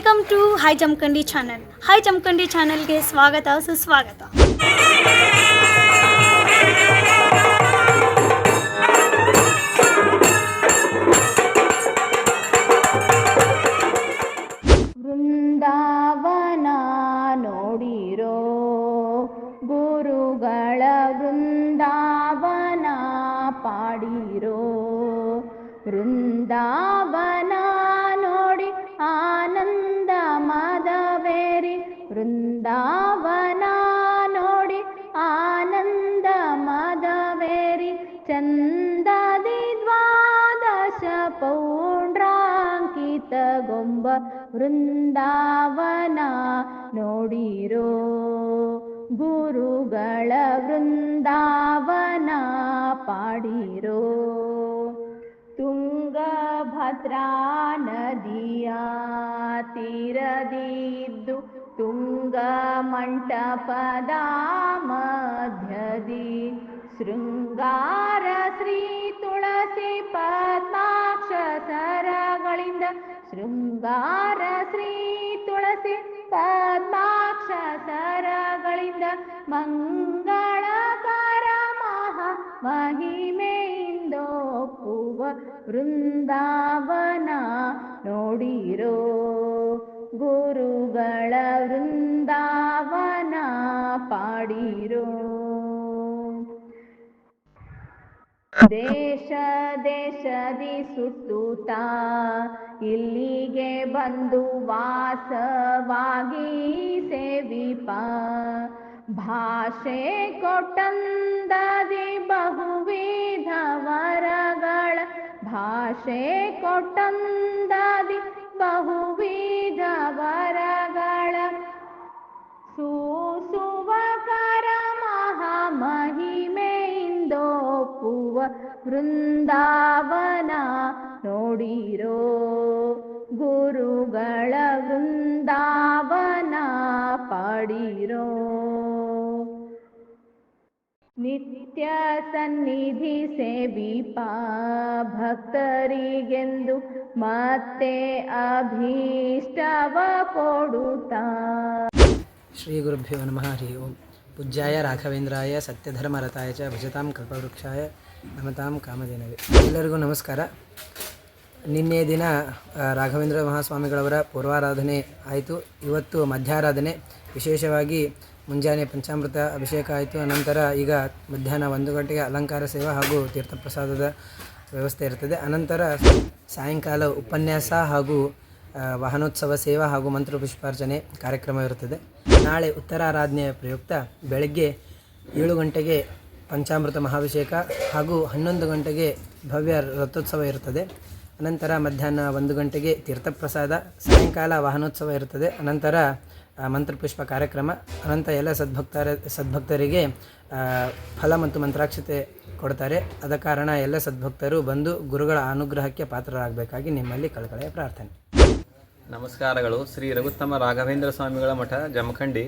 Welcome to hi Jamakhandi channel hi Jamakhandi ಚಾನಲ್ಗೆ ಸ್ವಾಗತ, ಸುಸ್ವಾಗತ. ವೃಂದಾವನ ನೋಡಿರೋ ಗುರುಗಳ ವೃಂದಾವನ ಪಾಡಿರೋ ವೃಂದಾವನ ವೃಂದಾವನ ನೋಡಿ ಆನಂದ ಮದವೇರಿ ಚಂದದಿ ದ್ವಾದಶ ಪೌಂಡ್ರಾಂಕಿತ ಗೊಂಬ ವೃಂದಾವನ ನೋಡಿರೋ ಗುರುಗಳ ವೃಂದಾವನ ಪಾಡಿರೋ ತುಂಗಭದ್ರಾ ನದಿಯ ತೀರದಿದ್ದು ತುಂಗ ಮಂಟಪದ ಮಧ್ಯದಿ ಶೃಂಗಾರ ಶ್ರೀ ತುಳಸಿ ಪದ್ಮಾಕ್ಷ ಸರಗಳಿಂದ ಶೃಂಗಾರ ಶ್ರೀ ತುಳಸಿ ಪದ್ಮಾಕ್ಷ ಸರಗಳಿಂದ ಮಂಗಳಕರ ಮಹಾ ಮಹಿಮೆಯಿಂದೋಪುವ ವೃಂದಾವನ ನೋಡಿರೋ ಗುರುಗಳ ವೃಂದಾವನ ಪಾಡಿರೋ. ದೇಶ ದೇಶದಿ ಸುತ್ತುತ್ತ ಇಲ್ಲಿಗೆ ಬಂದು ವಾಸವಾಗಿ ಸೇವಿಪ. ಭಾಷೆ ಕೊಟ್ಟಂದದಿ ಬಹುವಿಧ ವರಗಳ. ಭಾಷೆ ಕೊಟ್ಟಂದದಿ ಬಹುವಿಧ ವರಗಳ ಸೂಸುವಕರ ಮಹಾಮಹಿಮೆಯಿಂದೊಪ್ಪುವ ವೃಂದಾವನ ನೋಡಿರೋ ಗುರುಗಳ ವೃಂದಾವನ ಪಾಡಿರೋ ನಿತ್ಯ ಸನ್ನಿಧಿ ಸೇವಿಪ ಭಕ್ತರಿಗೆಂದು ಮತ್ತೆ ಅಭೀಷ್ಟವ ಕೊಡುತ್ತ. ಶ್ರೀ ಗುರುಭ್ಯೋ ನಮಃ. ಹರಿ ಓಂ. ಪೂಜ್ಯಾಯ ರಾಘವೇಂದ್ರಾಯ, ಸತ್ಯಧರ್ಮರತಾಯ ಚ, ಭಜತಾಂ ಕಲ್ಪವೃಕ್ಷಾಯ, ನಮತಾಂ ಕಾಮಧೇನವೇ. ಎಲ್ಲರಿಗೂ ನಮಸ್ಕಾರ. ನಿನ್ನೆ ದಿನ ರಾಘವೇಂದ್ರ ಮಹಾಸ್ವಾಮಿಗಳವರ ಪೂರ್ವಾರಾಧನೆ ಆಯಿತು. ಇವತ್ತು ಮಧ್ಯಾರಾಧನೆ. ವಿಶೇಷವಾಗಿ ಮುಂಜಾನೆ ಪಂಚಾಮೃತ ಅಭಿಷೇಕ ಆಯಿತು. ಅನಂತರ ಈಗ ಮಧ್ಯಾಹ್ನ ಒಂದು ಗಂಟೆಗೆ ಅಲಂಕಾರ, ಸೇವಾ ಹಾಗೂ ತೀರ್ಥಪ್ರಸಾದದ ವ್ಯವಸ್ಥೆ ಇರ್ತದೆ ಅನಂತರ ಸಾಯಂಕಾಲ ಉಪನ್ಯಾಸ ಹಾಗೂ ವಾಹನೋತ್ಸವ, ಸೇವಾ ಹಾಗೂ ಮಂತ್ರ ಪುಷ್ಪಾರ್ಚನೆ ಕಾರ್ಯಕ್ರಮ ಇರುತ್ತದೆ. ನಾಳೆ ಉತ್ತರಾರಾಧನೆಯ ಪ್ರಯುಕ್ತ ಬೆಳಗ್ಗೆ ಏಳು ಗಂಟೆಗೆ ಪಂಚಾಮೃತ ಮಹಾಭಿಷೇಕ ಹಾಗೂ ಹನ್ನೊಂದು ಗಂಟೆಗೆ ಭವ್ಯ ರಥೋತ್ಸವ ಇರುತ್ತದೆ. ಅನಂತರ ಮಧ್ಯಾಹ್ನ ಒಂದು ಗಂಟೆಗೆ ತೀರ್ಥಪ್ರಸಾದ, ಸಾಯಂಕಾಲ ವಾಹನೋತ್ಸವ ಇರುತ್ತದೆ. ಅನಂತರ ಮಂತ್ರಪುಷ್ಪ ಕಾರ್ಯಕ್ರಮ ಅನಂತರ ಎಲ್ಲ ಸದ್ಭಕ್ತರ, ಸದ್ಭಕ್ತರಿಗೆ ಫಲ ಮತ್ತು ಮಂತ್ರಾಕ್ಷತೆ ಕೊಡ್ತಾರೆ. ಆದ ಕಾರಣ ಎಲ್ಲ ಸದ್ಭಕ್ತರು ಬಂದು ಗುರುಗಳ ಅನುಗ್ರಹಕ್ಕೆ ಪಾತ್ರರಾಗಬೇಕಾಗಿ ನಿಮ್ಮಲ್ಲಿ ಕಳಕಳೆಯ ಪ್ರಾರ್ಥನೆ. ನಮಸ್ಕಾರಗಳು. ಶ್ರೀ ರಘುತ್ತಮ ರಾಘವೇಂದ್ರ ಸ್ವಾಮಿಗಳ ಮಠ, ಜಮಖಂಡಿ.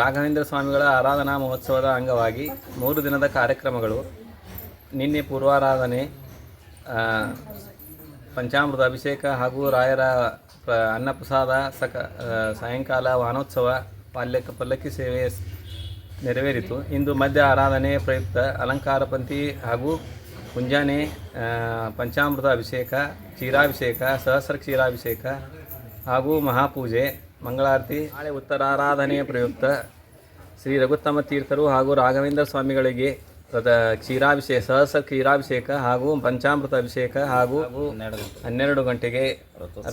ರಾಘವೇಂದ್ರ ಸ್ವಾಮಿಗಳ ಆರಾಧನಾ ಮಹೋತ್ಸವದ ಅಂಗವಾಗಿ ಮೂರು ದಿನದ ಕಾರ್ಯಕ್ರಮಗಳು. ನಿನ್ನೆ ಪೂರ್ವಾರಾಧನೆ ಪಂಚಾಮೃತ ಅಭಿಷೇಕ ಹಾಗೂ ರಾಯರ ಅನ್ನಪ್ರಸಾದ, ಸಕ ಸಾಯಂಕಾಲ ವಾಹನೋತ್ಸವ ಪಾಲ್ಯಕ ಪಲ್ಲಕ್ಕಿ ಸೇವೆ ನೆರವೇರಿತು. ಇಂದು ಮಧ್ಯ ಆರಾಧನೆ ಪ್ರಯುಕ್ತ ಅಲಂಕಾರ ಪಂಥಿ ಹಾಗೂ ಮುಂಜಾನೆ ಪಂಚಾಮೃತ ಅಭಿಷೇಕ, ಕ್ಷೀರಾಭಿಷೇಕ, ಸಹಸ್ರ ಕ್ಷೀರಾಭಿಷೇಕ ಹಾಗೂ ಮಹಾಪೂಜೆ, ಮಂಗಳಾರತಿ, ನಾಳೆ ಉತ್ತರಾರಾಧನೆಯ ಪ್ರಯುಕ್ತ ಶ್ರೀ ರಘುತ್ತಮ ತೀರ್ಥರು ಹಾಗೂ ರಾಘವೇಂದ್ರ ಸ್ವಾಮಿಗಳಿಗೆ ತದ ಕ್ಷೀರಾಭಿಷೇಕ ಸಹಸ್ರ ಕ್ಷೀರಾಭಿಷೇಕ ಹಾಗೂ ಪಂಚಾಮೃತ ಅಭಿಷೇಕ ಹಾಗೂ ಹನ್ನೆರಡು ಗಂಟೆಗೆ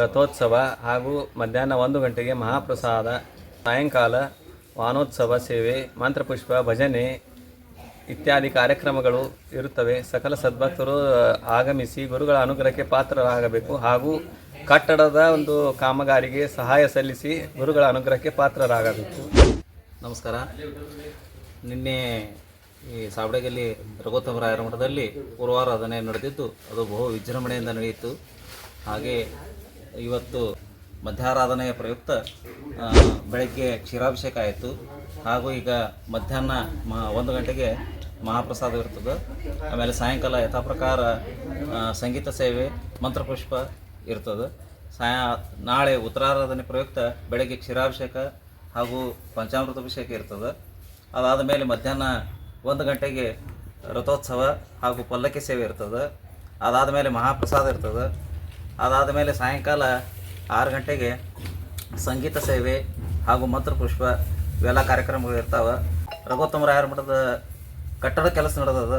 ರಥೋತ್ಸವ. ಹಾಗೂ ಮಧ್ಯಾಹ್ನ ಒಂದು ಗಂಟೆಗೆ ಮಹಾಪ್ರಸಾದ ಸಾಯಂಕಾಲ ವಾನೋತ್ಸವ ಸೇವೆ ಮಂತ್ರಪುಷ್ಪ ಭಜನೆ ಇತ್ಯಾದಿ ಕಾರ್ಯಕ್ರಮಗಳು ಇರುತ್ತವೆ. ಸಕಲ ಸದ್ಭಕ್ತರು ಆಗಮಿಸಿ ಗುರುಗಳ ಅನುಗ್ರಹಕ್ಕೆ ಪಾತ್ರರಾಗಬೇಕು ಹಾಗೂ ಕಟ್ಟಡದ ಒಂದು ಕಾಮಗಾರಿಗೆ ಸಹಾಯ ಸಲ್ಲಿಸಿ ಗುರುಗಳ ಅನುಗ್ರಹಕ್ಕೆ ಪಾತ್ರರಾಗಬೇಕು. ನಮಸ್ಕಾರ. ನಿನ್ನೆ ಈ ಸಾವಡಗಲ್ಲಿ ರಘುತ್ತಮರಾಯರ ಮಠದಲ್ಲಿ ಪೂರ್ವಾರಾಧನೆ ನಡೆದಿದ್ದು, ಅದು ಬಹು ವಿಜೃಂಭಣೆಯಿಂದ ನಡೆಯಿತು. ಹಾಗೆ ಇವತ್ತು ಮಧ್ಯಾರಾಧನೆಯ ಪ್ರಯುಕ್ತ ಬೆಳಗ್ಗೆ ಕ್ಷೀರಾಭಿಷೇಕ ಆಯಿತು. ಹಾಗೂ ಈಗ ಮಧ್ಯಾಹ್ನ ಮ, ಒಂದು ಗಂಟೆಗೆ ಮಹಾಪ್ರಸಾದ ಇರ್ತದೆ. ಆಮೇಲೆ ಸಾಯಂಕಾಲ ಯಥಾಪ್ರಕಾರ ಸಂಗೀತ ಸೇವೆ, ಮಂತ್ರಪುಷ್ಪ ಇರ್ತದೆ. ಸಾಯ, ನಾಳೆ ಉತ್ತರಾರಾಧನೆ ಪ್ರಯುಕ್ತ ಬೆಳಗ್ಗೆ ಕ್ಷೀರಾಭಿಷೇಕ ಹಾಗೂ ಪಂಚಾಮೃತ ಅಭಿಷೇಕ ಇರ್ತದೆ. ಅದಾದ ಮೇಲೆ ಮಧ್ಯಾಹ್ನ ಒಂದು ಗಂಟೆಗೆ ರಥೋತ್ಸವ ಹಾಗೂ ಪಲ್ಲಕ್ಕಿ ಸೇವೆ ಇರ್ತದೆ. ಅದಾದ ಮೇಲೆ ಮಹಾಪ್ರಸಾದ ಇರ್ತದೆ. ಅದಾದ ಮೇಲೆ ಸಾಯಂಕಾಲ ಆರು ಗಂಟೆಗೆ ಸಂಗೀತ ಸೇವೆ ಹಾಗೂ ಮಂತ್ರಪುಷ್ಪ ಇವೆಲ್ಲ ಕಾರ್ಯಕ್ರಮಗಳು ಇರ್ತಾವೆ. ರಘೋತ್ತಮ ರಾಯರ ಮಠದ ಕಟ್ಟಡ ಕೆಲಸ ನಡೆದದ.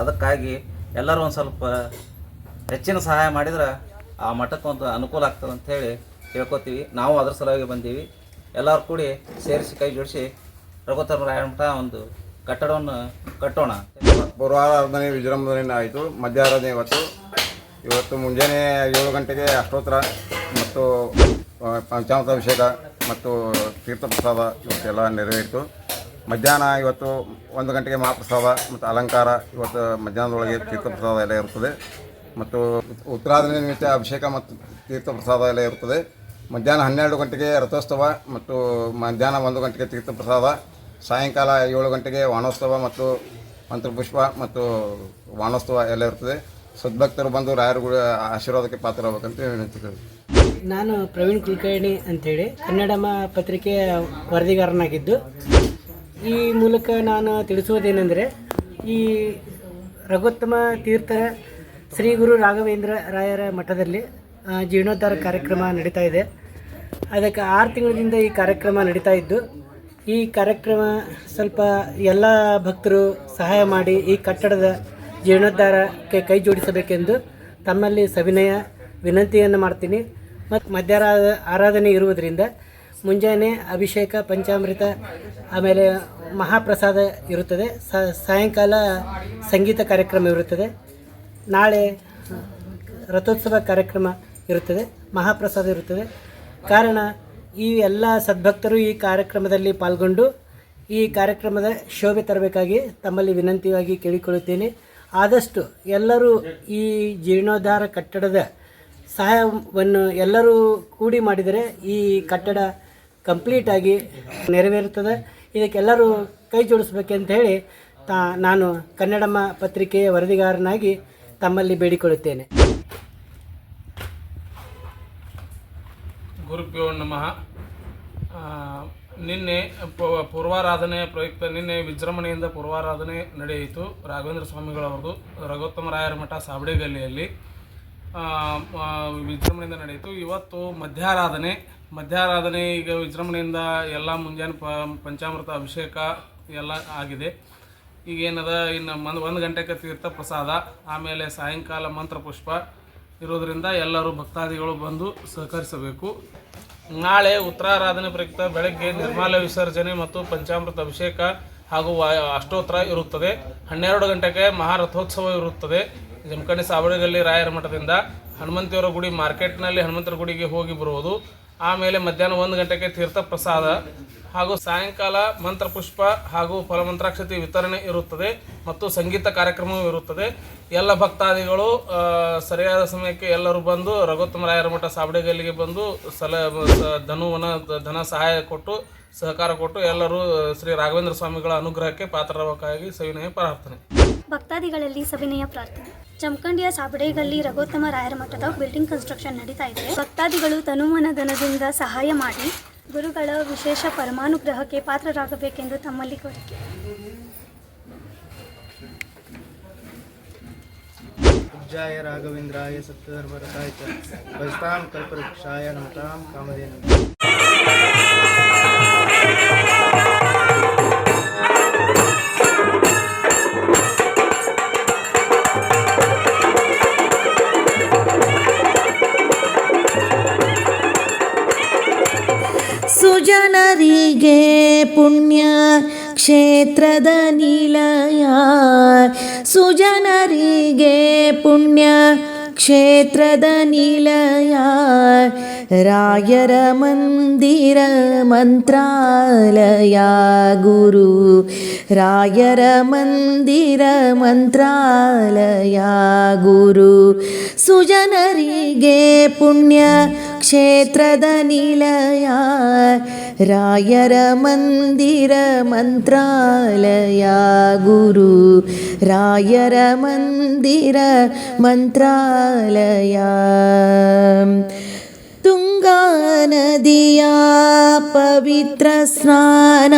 ಅದಕ್ಕಾಗಿ ಎಲ್ಲರೂ ಒಂದು ಸ್ವಲ್ಪ ಹೆಚ್ಚಿನ ಸಹಾಯ ಮಾಡಿದ್ರೆ ಆ ಮಠಕ್ಕೆ ಒಂದು ಅನುಕೂಲ ಆಗ್ತದೆ ಅಂಥೇಳಿ ಹೇಳ್ಕೊತೀವಿ ನಾವು ಅದ್ರ ಸಲುವಾಗಿ ಬಂದೀವಿ. ಎಲ್ಲರೂ ಕೂಡಿ ಸೇರಿಸಿ ಕೈ ಜೋಡಿಸಿ ರಘೋತ್ತಮ ರಾಯರ ಮಠ ಒಂದು ಕಟ್ಟಡವನ್ನು ಕಟ್ಟೋಣ. ಪೂರ್ವಾರಾಧನೆ ವಿಜೃಂಭಣೆಯಿಂದ ಆಯಿತು. ಮಧ್ಯಾರಾಧನೆ ಇವತ್ತು ಇವತ್ತು ಮುಂಜಾನೆ ಏಳು ಗಂಟೆಗೆ ಅಷ್ಟೋತ್ತರ ಮತ್ತು ಪಂಚಾಮತ ಪಂಚಾಮೃತ ಅಭಿಷೇಕ ಮತ್ತು ತೀರ್ಥಪ್ರಸಾದ ಇವತ್ತೆಲ್ಲ ನೆರವೇರಿತು. ಮಧ್ಯಾಹ್ನ ಇವತ್ತು ಒಂದು ಗಂಟೆಗೆ ಮಹಾಪ್ರಸಾದ ಮತ್ತು ಅಲಂಕಾರ ಇವತ್ತು ಮಧ್ಯಾಹ್ನದೊಳಗೆ ತೀರ್ಥಪ್ರಸಾದ ಎಲ್ಲ ಇರುತ್ತದೆ. ಮತ್ತು ಉತ್ತರಾಧನೆ ನಿಮಿತ್ತ ಅಭಿಷೇಕ ಮತ್ತು ತೀರ್ಥಪ್ರಸಾದ ಎಲ್ಲ ಇರುತ್ತದೆ. ಮಧ್ಯಾಹ್ನ ಹನ್ನೆರಡು ಗಂಟೆಗೆ ರಥೋತ್ಸವ ಮತ್ತು ಮಧ್ಯಾಹ್ನ ಒಂದು ಗಂಟೆಗೆ ತೀರ್ಥಪ್ರಸಾದ ಸಾಯಂಕಾಲ ಏಳು ಗಂಟೆಗೆ ವಾಣೋತ್ಸವ ಮತ್ತು ಮಂತ್ರಪುಷ್ಪ ಮತ್ತು ವಾಣೋತ್ಸವ ಎಲ್ಲ ಇರ್ತದೆ. ಸದ್ಭಕ್ತರು ಬಂದು ರಾಯರುಗಳ ಆಶೀರ್ವಾದಕ್ಕೆ ಪಾತ್ರರಾಗಬೇಕಂತ ಹೇಳ್ತಿದ್ದೇವೆ ನಾನು ಪ್ರವೀಣ್ ಕುಲಕರ್ಣಿ ಅಂತೇಳಿ. ಕನ್ನಡಮ ಪತ್ರಿಕೆಯ ವರದಿಗಾರನಾಗಿದ್ದು. ಈ ಮೂಲಕ ನಾನು ತಿಳಿಸುವುದೇನೆಂದರೆ, ಈ ರಘುತ್ತಮ ತೀರ್ಥ ಶ್ರೀ ಗುರು ರಾಘವೇಂದ್ರ ರಾಯರ ಮಠದಲ್ಲಿ ಜೀರ್ಣೋದ್ಧಾರ ಕಾರ್ಯಕ್ರಮ ನಡೀತಾ ಇದೆ. ಅದಕ್ಕೆ ಆರು ತಿಂಗಳಿಂದ ಈ ಕಾರ್ಯಕ್ರಮ ನಡೀತಾ ಇದ್ದು ಈ ಕಾರ್ಯಕ್ರಮ ಸ್ವಲ್ಪ ಎಲ್ಲ ಭಕ್ತರು ಸಹಾಯ ಮಾಡಿ ಈ ಕಟ್ಟಡದ ಜೀರ್ಣೋದ್ಧಾರಕ್ಕೆ ಕೈ ಜೋಡಿಸಬೇಕೆಂದು ತಮ್ಮಲ್ಲಿ ಸವಿನಯ ವಿನಂತಿಯನ್ನು ಮಾಡ್ತೀನಿ. ಮತ್ತು ಮಧ್ಯಾಹ್ನ ಆರಾಧನೆ ಇರುವುದರಿಂದ ಮುಂಜಾನೆ ಅಭಿಷೇಕ, ಪಂಚಾಮೃತ, ಆಮೇಲೆ ಮಹಾಪ್ರಸಾದ ಇರುತ್ತದೆ. ಸಾಯಂಕಾಲ ಸಂಗೀತ ಕಾರ್ಯಕ್ರಮ ಇರುತ್ತದೆ. ನಾಳೆ ರಥೋತ್ಸವ ಕಾರ್ಯಕ್ರಮ ಇರುತ್ತದೆ. ಮಹಾಪ್ರಸಾದ ಇರುತ್ತದೆ. ಕಾರಣ ಈ ಎಲ್ಲ ಸದ್ಭಕ್ತರು ಈ ಕಾರ್ಯಕ್ರಮದಲ್ಲಿ ಪಾಲ್ಗೊಂಡು ಈ ಕಾರ್ಯಕ್ರಮದ ಶೋಭೆ ತರಬೇಕಾಗಿ ತಮ್ಮಲ್ಲಿ ವಿನಂತಿಯಾಗಿ ಕೇಳಿಕೊಳ್ಳುತ್ತೇನೆ. ಆದಷ್ಟು ಎಲ್ಲರೂ ಈ ಜೀರ್ಣೋದ್ಧಾರ ಕಟ್ಟಡದ ಸಹಾಯವನ್ನು ಎಲ್ಲರೂ ಕೂಡಿ ಮಾಡಿದರೆ ಈ ಕಟ್ಟಡ ಕಂಪ್ಲೀಟಾಗಿ ನೆರವೇರುತ್ತದೆ. ಇದಕ್ಕೆಲ್ಲರೂ ಕೈ ಜೋಡಿಸ್ಬೇಕಂತ ಹೇಳಿ ತಾ, ನಾನು ಕನ್ನಡಮ್ಮ ಪತ್ರಿಕೆಯ ವರದಿಗಾರನಾಗಿ ತಮ್ಮಲ್ಲಿ ಬೇಡಿಕೊಳ್ಳುತ್ತೇನೆ. ಗುರುಭ್ಯೋ ನಮಃ. ನಿನ್ನೆ ಪೂರ್ವಾರಾಧನೆ ಪ್ರಯುಕ್ತ ನಿನ್ನೆ ವಿಜೃಂಭಣೆಯಿಂದ ಪೂರ್ವಾರಾಧನೆ ನಡೆಯಿತು. ರಾಘವೇಂದ್ರ ಸ್ವಾಮಿಗಳವ್ರದ್ದು ರಘೋತ್ತಮ ರಾಯರ ಮಠ ಆ, ವಿಜೃಂಭಣೆಯಿಂದ ನಡೆಯಿತು. ಇವತ್ತು ಮಧ್ಯಾರಾಧನೆ. ಮಧ್ಯಾರಾಧನೆ ಈಗ ವಿಜೃಂಭಣೆಯಿಂದ ಎಲ್ಲ ಮುಂಜಾನೆ ಪ ಪಂಚಾಮೃತ ಅಭಿಷೇಕ ಎಲ್ಲ ಆಗಿದೆ. ಈಗೇನದ ಇನ್ನು ಒಂದು ಒಂದು ಗಂಟೆಗೆ ತೀರ್ಥ ಪ್ರಸಾದ ಆಮೇಲೆ ಸಾಯಂಕಾಲ ಮಂತ್ರಪುಷ್ಪ ಇರೋದ್ರಿಂದ ಎಲ್ಲರೂ ಭಕ್ತಾದಿಗಳು ಬಂದು ಸಹಕರಿಸಬೇಕು. ನಾಳೆ ಉತ್ತರಾರಾಧನೆ ಪ್ರಯುಕ್ತ ಬೆಳಗ್ಗೆ ನಿರ್ಮಾಲ ವಿಸರ್ಜನೆ ಮತ್ತು ಪಂಚಾಮೃತ ಅಭಿಷೇಕ ಹಾಗೂ ಅಷ್ಟೋತ್ತರ ಇರುತ್ತದೆ. ಹನ್ನೆರಡು ಗಂಟೆಗೆ ಮಹಾರಥೋತ್ಸವ ಇರುತ್ತದೆ. ಜಮಖಂಡಿ ಸಾವಳಿಗಲ್ಲಿ ರಾಯರ ಮಠದಿಂದ ಹನುಮಂತಿಯವರ ಗುಡಿ ಮಾರ್ಕೆಟ್ನಲ್ಲಿ ಹನುಮಂತರ ಗುಡಿಗೆ ಹೋಗಿ ಬರುವುದು. ಆಮೇಲೆ ಮಧ್ಯಾಹ್ನ ಒಂದು ಗಂಟೆಗೆ ತೀರ್ಥ ಪ್ರಸಾದ ಹಾಗೂ ಸಾಯಂಕಾಲ ಮಂತ್ರಪುಷ್ಪ ಹಾಗೂ ಫಲಮಂತ್ರಾಕ್ಷತಿ ವಿತರಣೆ ಇರುತ್ತದೆ ಮತ್ತು ಸಂಗೀತ ಕಾರ್ಯಕ್ರಮವೂ ಇರುತ್ತದೆ. ಎಲ್ಲ ಭಕ್ತಾದಿಗಳು ಸರಿಯಾದ ಸಮಯಕ್ಕೆ ಎಲ್ಲರೂ ಬಂದು ರಘುತ್ತಮ ರಾಯರ ಮಠ ಸಾಬಡೆಗಲ್ಲಿಗೆ ಬಂದು ಸಲ ಧನುವನ, ಧನ ಸಹಾಯ ಕೊಟ್ಟು, ಸಹಕಾರ ಕೊಟ್ಟು ಎಲ್ಲರೂ ಶ್ರೀ ರಾಘವೇಂದ್ರ ಸ್ವಾಮಿಗಳ ಅನುಗ್ರಹಕ್ಕೆ ಪಾತ್ರರಾಗಬೇಕಾಗಿ ಸವಿನಯ ಪ್ರಾರ್ಥನೆ. ಭಕ್ತಾದಿಗಳಲ್ಲಿ ಸವಿನಯ ಪ್ರಾರ್ಥನೆ. ಜಮಖಂಡಿಯ ಸಾಬಡೇಗಲ್ಲಿ ರಘೋತ್ತಮ ರಾಯರ ಮಠದ ಬಿಲ್ಡಿಂಗ್ ಕನ್ಸ್ಟ್ರಕ್ಷನ್ ನಡೀತಾ ಇದೆ. ಭಕ್ತಾದಿಗಳು ಧನದಿಂದ ಸಹಾಯ ಮಾಡಿ ಗುರುಗಳ ವಿಶೇಷ ಪರಮಾನುಗ್ರಹಕ್ಕೆ ಪಾತ್ರರಾಗಬೇಕೆಂದು ತಮ್ಮಲ್ಲಿ ಕೋರಿಕೆ. ಜಯ ರಾಘವೇಂದ್ರಾಯ ಸತ್ಯಧರ್ಮರತಾಯ ವೈಷ್ಣಾಂ ಕಲ್ಪವೃಕ್ಷಾಯ ನಮತಾಂ ಕಾಮಧೇನು. ಸುಜನರಿಗೆ ಪುಣ್ಯ ಕ್ಷೇತ್ರದ ನಿಲಯ ಸುಜನರಿಗೆ ಪುಣ್ಯ ಕ್ಷೇತ್ರದ ನಿಲಯ ರಾಯರ ಮಂದಿರ ಮಂತ್ರಾಲಯ ಗುರು ರಾಯರ ಮಂದಿರ ಮಂತ್ರಾಲಯ ಗುರು ಸುಜನರಿಗೆ ಪುಣ್ಯ ಕ್ಷೇತ್ರದ ನಿಲಯ ರಾಯರ ಮಂದಿರ ಮಂತ್ರಾಲಯ ಗುರು, ರಾಯರ ಮಂದಿರ ಮಂತ್ರಾಲಯ. ತುಂಗಾ ನದಿಯ ಪವಿತ್ರ ಸ್ನಾನ,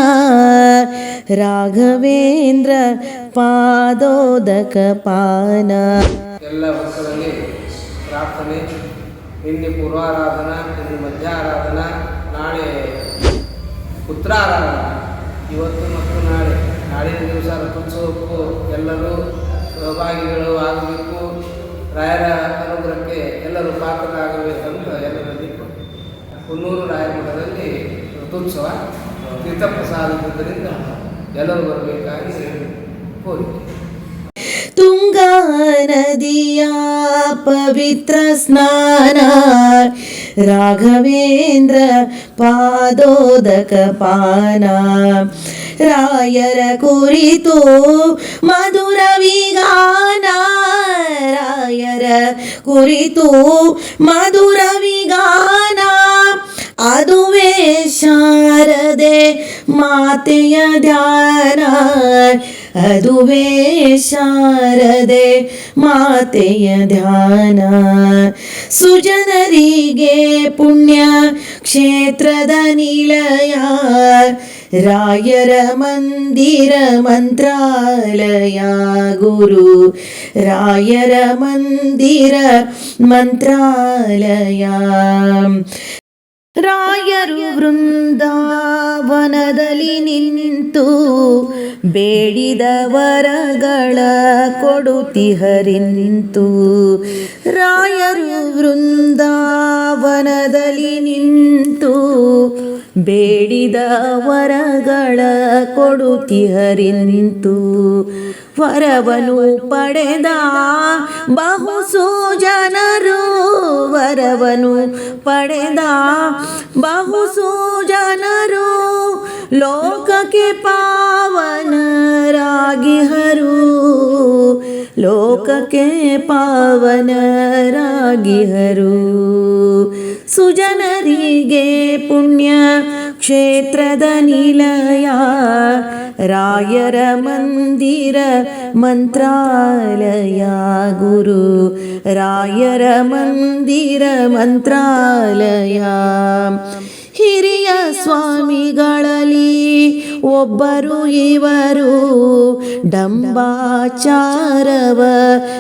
ರಾಘವೇಂದ್ರ ಪಾದೋದಕ ಪಾನ. ಎಲ್ಲ ಭಕ್ತರಲ್ಲಿ ಪ್ರಾರ್ಥನೆ ನಿನ್ನೆ ಪೂರ್ವಾರಾಧನಾ ಮಧ್ಯ ಆರಾಧನಾ ನಾಳೆ ಉತ್ತರಾರಾಧನಾ. ಇವತ್ತು ಮತ್ತು ನಾಳೆ. ನಾಳಿನ ದಿವಸ ರಥೋತ್ಸವಕ್ಕೂ ಎಲ್ಲರೂ ಸಹಭಾಗಿಗಳು ಆಗಬೇಕು. ರಾಯರ ಅನುಗ್ರಹಕ್ಕೆ ಎಲ್ಲರೂ ಪಾತ್ರರಾಗಬೇಕಂತ ಎಲ್ಲರಲ್ಲಿ ಹುನ್ನೂರು ರಾಯರ ಮಠದಲ್ಲಿ ರಥೋತ್ಸವ ತೀರ್ಥಪ್ರಸಾದದಿಂದ ಎಲ್ಲರೂ ಬರಬೇಕಾಗಿ ಕೋರಿಕೆ. ತುಂಗಾ ನದಿಯ ಪವಿತ್ರ ಸ್ನಾನ ರಾಘವೇಂದ್ರ ಪಾದೋದಕ ಪಾನ ರಾಯರ ಕುರಿತು ಮಧುರ ವಿಗಾನ ರಾಯರ ಕುರಿತು ಮಧುರ ವಿಗಾನ ಅದುವೇ ಶಾರದೆ ಮಾತೆಯ ಧ್ಯಾನ ಅದುವೇ ಶಾರದೆ ಮಾತೆಯ ಧ್ಯಾನ ಸುಜನರಿಗೆ ಪುಣ್ಯ ಕ್ಷೇತ್ರದ ನಿಲಯ ರಾಯರ ಮಂದಿರ ಮಂತ್ರಾಲಯ ಗುರು ರಾಯರ ಮಂದಿರ ಮಂತ್ರಾಲಯ ರಾಯರು ವೃಂದಾವನದಲ್ಲಿ ನಿಂತು ಬೇಡಿದ ವರಗಳ ನಿಂತು ರಾಯರು ವೃಂದಾವನದಲ್ಲಿ ನಿಂತು ಬೇಡಿದ ವರಗಳ ಕೊಡುತ್ತಿಹರಿಂತು ವರವನು ಪಡೆದ ಬಹುಸು ಜನರು ವರವನು ಪಡೆದ ಬಹು ಸುಜನರು ಲೋಕಕ್ಕೆ ಪಾವನರಾಗಿಹರು ಲೋಕಕ್ಕೆ ಪಾವನರಾಗಿಹರು ಸುಜನರಿಗೆ ಪುಣ್ಯ ಕ್ಷೇತ್ರದ ನಿಲಯ ರಾಯರ ಮಂದಿರ ಮಂತ್ರಾಲಯ ಗುರು ರಾಯರ ಮಂದಿರ ಮಂತ್ರಾಲಯ ಹಿರಿಯ ಸ್ವಾಮಿಗಳಲ್ಲಿ ಒಬ್ಬರು ಇವರು ಡಂಬಾಚಾರವ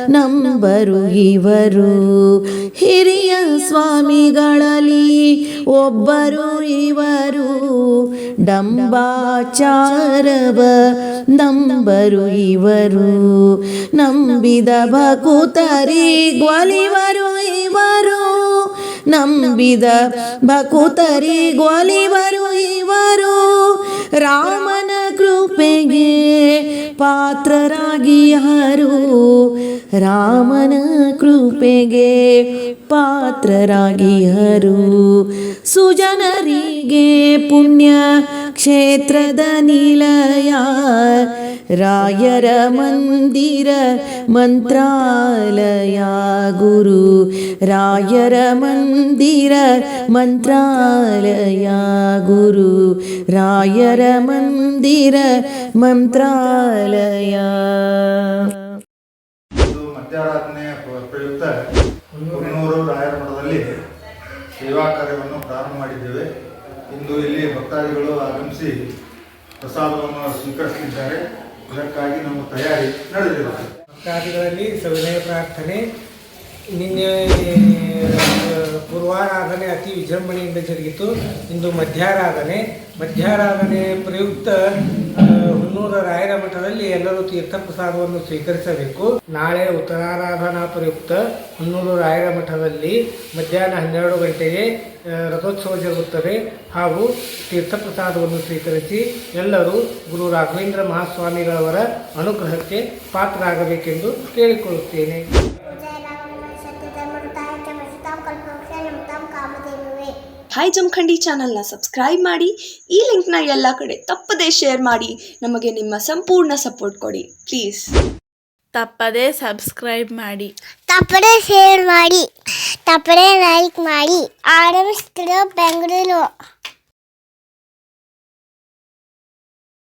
ನಂಬರು ಇವರು. ಹಿರಿಯ ಸ್ವಾಮಿಗಳಲ್ಲಿ ಒಬ್ಬರು ಇವರು ಡಂಬಾಚಾರವ ನಂಬರು ಇವರು. ನಂಬಿದ ಭಕುತರಿ ಗ್ವಲಿವರು ಇವರು. ನಂಬಿದ ಭಕುತರಿ ಗ್ವಲಿವರು ಇವರು. ರಾಮನ ಕೃಪೆಗೆ ಪಾತ್ರರಾಗಿ ಹರು ರಾಮನ ಕೃಪೆಗೆ ಪಾತ್ರರಾಗಿ ಹರು ಸುಜನರಿಗೆ ಪುಣ್ಯ ಕ್ಷೇತ್ರದ ನಿಲಯ ರಾಯರ ಮಂದಿರ ಮಂತ್ರಾಲಯ ಗುರು. ರಾಯರ ಮಂದಿರ ಮಂತ್ರಾಲಯ ಗುರು. ರಾಯರ ಮಂದಿರ ಮಂತ್ರಾಲಯ. ಪ್ರ- ಪ್ರಯುಕ್ತ ಹುನ್ನೂರು ರಾಯರ ಮಠದಲ್ಲಿ ಸೇವಾ ಕಾರ್ಯವನ್ನು ಪ್ರಾರಂಭ ಮಾಡಿದ್ದೇವೆ. ಇಂದು ಇಲ್ಲಿ ಭಕ್ತಾದಿಗಳು ಆಗಮಿಸಿ ಪ್ರಸಾದವನ್ನು ಸ್ವೀಕರಿಸಲಿದ್ದಾರೆ ಇದಕ್ಕಾಗಿ ನಮ್ಮ ತಯಾರಿ ನಡೆದಿರುತ್ತದೆ. ಭಕ್ತಾದಿಗಳಲ್ಲಿ ಸವಿನಯ ಪ್ರಾರ್ಥನೆ, ನಿನ್ನೆ ಪೂರ್ವಾರಾಧನೆ ಅತಿ ವಿಜೃಂಭಣೆಯಿಂದ ಜರುಗಿತು. ಇಂದು ಮಧ್ಯಾರಾಧನೆ. ಮಧ್ಯಾರಾಧನೆ ಪ್ರಯುಕ್ತ ಆ, ಹುನ್ನೂರ ರಾಯರ ಮಠದಲ್ಲಿ ಎಲ್ಲರೂ ತೀರ್ಥ ಪ್ರಸಾದವನ್ನು ಸ್ವೀಕರಿಸಬೇಕು. ನಾಳೆ ಉತ್ತರಾರಾಧನಾ ಪ್ರಯುಕ್ತ ಮುನ್ನೂರು ರಾಯರ ಮಠದಲ್ಲಿ ಮಧ್ಯಾಹ್ನ ಹನ್ನೆರಡು ಗಂಟೆಗೆ ರಥೋತ್ಸವ ಜರುಗುತ್ತದೆ ಹಾಗೂ ತೀರ್ಥ ಪ್ರಸಾದವನ್ನು ಸ್ವೀಕರಿಸಿ ಎಲ್ಲರೂ ಗುರು ರಾಘವೇಂದ್ರ ಮಹಾಸ್ವಾಮಿಗಳವರ ಅನುಗ್ರಹಕ್ಕೆ ಪಾತ್ರರಾಗಬೇಕೆಂದು ಕೇಳಿಕೊಳ್ಳುತ್ತೇನೆ. ಹಾಯ್ ಜಮಖಂಡಿ ಚಾನಲ್ನ ಸಬ್ಸ್ಕ್ರೈಬ್ ಮಾಡಿ ಈ ಲಿಂಕ್ನ ಎಲ್ಲ ಕಡೆ ತಪ್ಪದೇ ಶೇರ್ ಮಾಡಿ ನಮಗೆ ನಿಮ್ಮ ಸಂಪೂರ್ಣ ಸಪೋರ್ಟ್ ಕೊಡಿ ಪ್ಲೀಸ್. ತಪ್ಪದೇ ಸಬ್ಸ್ಕ್ರೈಬ್ ಮಾಡಿ. ತಪ್ಪದೆ ಶೇರ್ ಮಾಡಿ ತಪ್ಪದೆ ಲೈಕ್ ಮಾಡಿ. ಆರಂಭಿಸ್ತಿರೋ ಬೆಂಗಳೂರು.